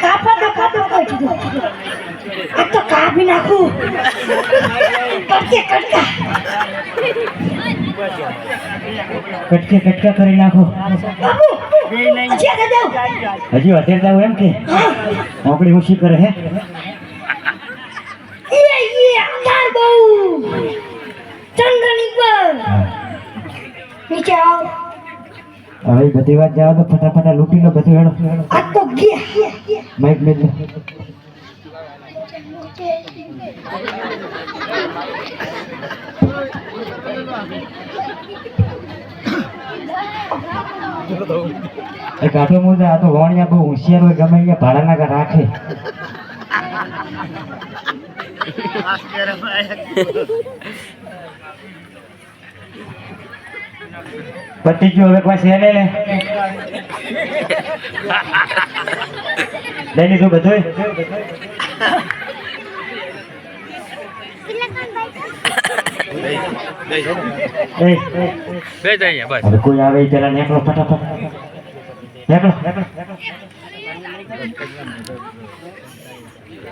કાપા તો કાપો આ તો કાપી નાખું કટકે કટકા કટકે કટકા કરી નાખો. બાપુ હજી જાવ એમ કે? આપણી હું કરે હે? હવે બધી વાત જાવ તો ફટાફટ લૂંટી લો બધું હેડો. આ તો ગયા. માઈક મેલ એ કાઠો મુદ્દે આ તો વાણિયા બહુ હોશિયાર હોય ગમે અહીંયા ભાડાના ઘર રાખે. પતી ગયું હવે પાસે એને લે લઈ લીધું બધું બે જઈએ બસ કોઈ આવે પેલા નીકળો, ફટાફટ. નીકળો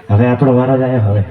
હવે આપણો વારો જ આવ્યો, હવે.